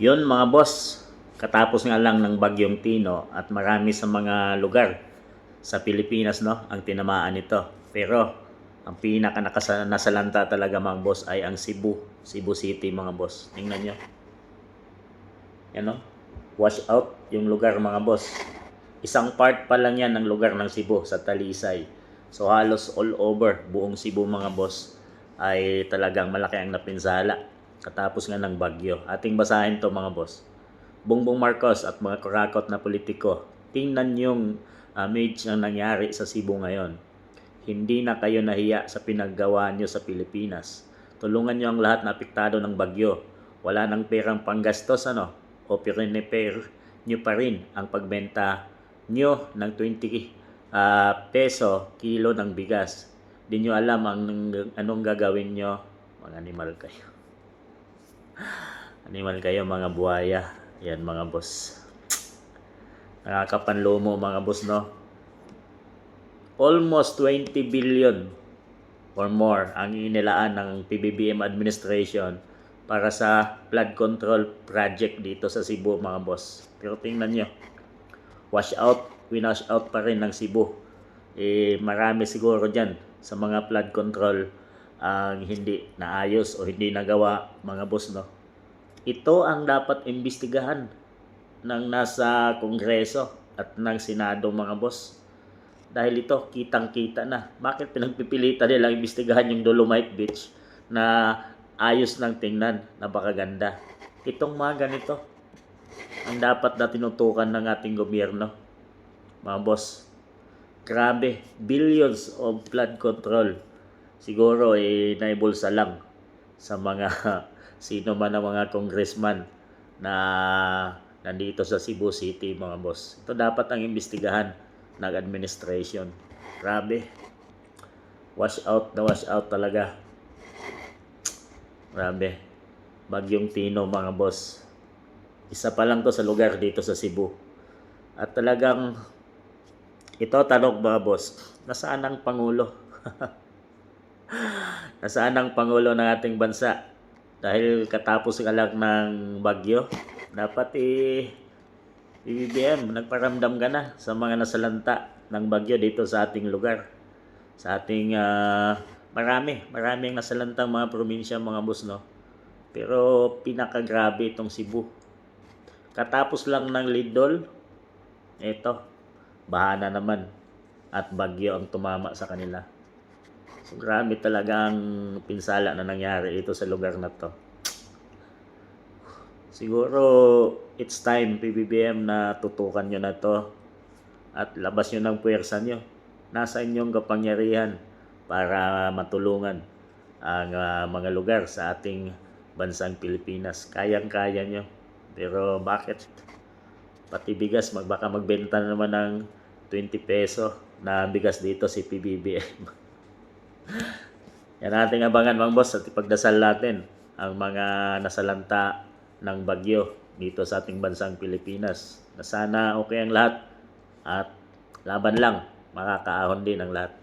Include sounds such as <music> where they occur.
Yun mga boss, katapos nga lang ng bagyong Tino at marami sa mga lugar sa Pilipinas no ang tinamaan nito. Pero ang pinaka nasalanta talaga mga boss ay ang Cebu, Cebu City mga boss. Tingnan nyo. Yan no? Wash out yung lugar mga boss. Isang part pa lang yan ng lugar ng Cebu sa Talisay. So halos all over buong Cebu mga boss ay talagang malaki ang napinsala katapos nga ng bagyo. Ating basahin to mga boss. Bongbong Marcos at mga kurakot na politiko, tingnan yung uh, image na nangyari sa Cebu ngayon. Hindi na kayo nahiya sa pinaggawa nyo sa Pilipinas. Tulungan nyo ang lahat na apektado ng bagyo. Wala nang perang panggastos ano? O pinipair nyo pa rin ang pagbenta nyo ng 20 ah, peso kilo ng bigas. Di nyo alam ang anong gagawin nyo. Mga animal kayo. Animal kayo mga buhaya. Yan mga boss. Nakakapanlumo mga boss no. Almost 20 billion or more ang inilaan ng PBBM administration para sa flood control project dito sa Cebu mga boss. Pero tingnan nyo, wash out, winash out pa rin ng Cebu. Eh, marami siguro dyan sa mga flood control ang hindi naayos o hindi nagawa mga boss no. Ito ang dapat imbestigahan ng nasa Kongreso at ng Senado mga boss. Dahil ito, kitang-kita na. Bakit pinagpipilitan nila imbestigahan yung Dolomite Beach na ayos ng tingnan, napakaganda. Itong mga ganito, ang dapat na tinutukan ng ating gobyerno. Mga boss, grabe, billions of flood control. Siguro eh, naibulsa lang sa mga <laughs> sino man ang mga congressman na nandito sa Cebu City mga boss. Ito dapat ang imbestigahan ng administration. Grabe. Wash out na wash out talaga. Grabe. Bagyong Tino mga boss. Isa pa lang to sa lugar dito sa Cebu. At talagang ito tanong mga boss, nasaan ang Pangulo? <laughs> nasaan ang Pangulo ng ating bansa? Dahil katapos nga lang ng bagyo, dapat eh, BBM, nagparamdam ka na sa mga nasalanta ng bagyo dito sa ating lugar. Sa ating, ah, marami, maraming nasalantang mga probinsya, mga boss, no? Pero pinakagrabe itong Cebu. Katapos lang ng Lidol, eto, bahana naman at bagyo ang tumama sa kanila. Grabe talaga ang pinsala na nangyari ito sa lugar na to. Siguro, it's time PBBM na tutukan nyo na to at labas nyo ng puwersa nyo. Nasa inyong kapangyarihan para matulungan ang ah, mga lugar sa ating bansang Pilipinas. Kayang-kaya nyo. Pero bakit? Pati bigas, mag, baka magbenta na naman ng 20 peso na bigas dito si PBBM. <laughs> Yan ating abangan mga boss at ipagdasal natin ang mga nasalanta ng bagyo dito sa ating bansang Pilipinas. Na sana okay ang lahat at laban lang, makakaahon din ang lahat.